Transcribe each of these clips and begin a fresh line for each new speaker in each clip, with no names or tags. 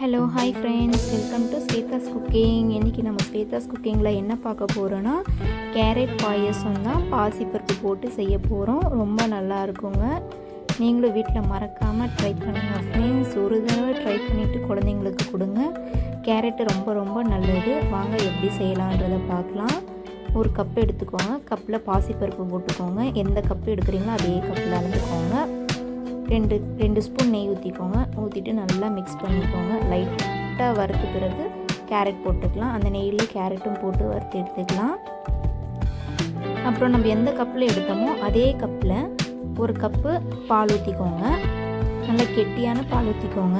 Hello hi friends welcome to Swetha's cooking இன்றைக்கி நம்ம ஸ்வேதாஸ் குக்கிங்கில் என்ன பார்க்க போகிறோன்னா கேரட் பாயசம் தான் பாசிப்பருப்பு போட்டு செய்ய போகிறோம் ரொம்ப நல்லா இருக்குங்க. நீங்களும் வீட்டில் மறக்காமல் ட்ரை பண்ணுங்கள் ஃப்ரெண்ட்ஸ் ஒரு தடவை ட்ரை பண்ணிவிட்டு குழந்தைங்களுக்கு கொடுங்க. கேரட்டு ரொம்ப ரொம்ப நல்லது. வாங்க எப்படி செய்யலான்றதை பார்க்கலாம். ஒரு கப் எடுத்துக்கோங்க. கப்பில் பாசிப்பருப்பு போட்டுக்கோங்க. எந்த கப்பு எடுக்கிறீங்களோ அதே கப்பில் அளந்துக்கோங்க. ரெண்டு ரெண்டு ஸ்பூன் நெய் ஊற்றிக்கோங்க ஊற்றிட்டு நல்லா மிக்ஸ் பண்ணிக்கோங்க. லைட்டாக வறுத்த பிறகு கேரட் போட்டுக்கலாம். அந்த நெய்யில் கேரட்டும் போட்டு வறுத்து எடுத்துக்கலாம். அப்புறம் நம்ம எந்த கப்பில் எடுத்தோமோ அதே கப்பில் ஒரு கப்பு பால் ஊற்றிக்கோங்க நல்லா கெட்டியான பால் ஊற்றிக்கோங்க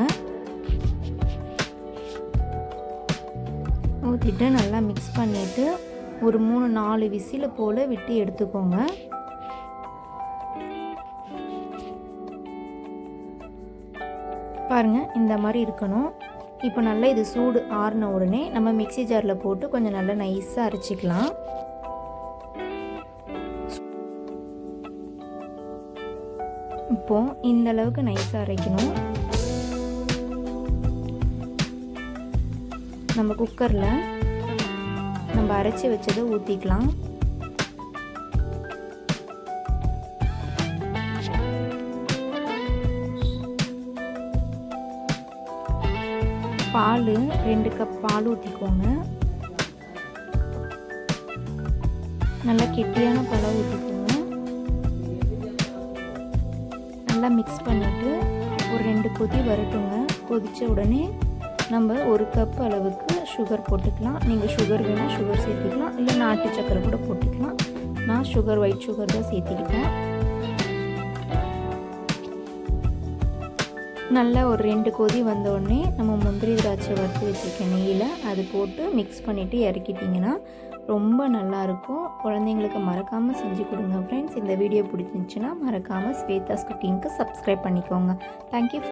ஊற்றிட்டு நல்லா மிக்ஸ் பண்ணிவிட்டு ஒரு மூணு நாலு விசில போல் விட்டு எடுத்துக்கோங்க. பாருங்கள் இந்த மாதிரி இருக்கணும். இப்போ நல்லா இது சூடு ஆறின உடனே நம்ம மிக்சி ஜாரில் போட்டு கொஞ்சம் நல்லா நைஸாக அரைச்சிக்கலாம். இப்போ இந்த அளவுக்கு நைஸாக அரைக்கணும். நம்ம குக்கரில் நம்ம அரைச்சி வச்சதை ஊற்றிக்கலாம் பால் ரெண்டு கப் பால் ஊற்றிக்கோங்க நல்லா கெட்டியான பழம் ஊற்றிக்கோங்க நல்லா மிக்ஸ் பண்ணிவிட்டு ஒரு ரெண்டு கொதி வரட்டுங்க. கொதித்த உடனே நம்ம ஒரு கப் அளவுக்கு சுகர் போட்டுக்கலாம். நீங்கள் சுகர் வேணால் சுகர் சேர்த்துக்கலாம். இல்லை நாட்டு சக்கரை கூட போட்டுக்கலாம். நான் சுகர் ஒயிட் சுகர் தான் சேர்த்துக்கிட்டேன். நல்லா ஒரு ரெண்டு கொதி வந்தோடனே நம்ம முந்திரி அரைச்சி வறுத்து வச்சுருக்க நெய்யில் அது போட்டு மிக்ஸ் பண்ணிவிட்டு இறக்கிட்டிங்கன்னா ரொம்ப நல்லாயிருக்கும். குழந்தைங்களுக்கு மறக்காமல் செஞ்சு கொடுங்க ஃப்ரெண்ட்ஸ் இந்த வீடியோ பிடிச்சிருந்துச்சின்னா மறக்காமல் ஸ்வேதாஸ் குக்கிங்க்கு சப்ஸ்கிரைப் பண்ணிக்கோங்க. Thank you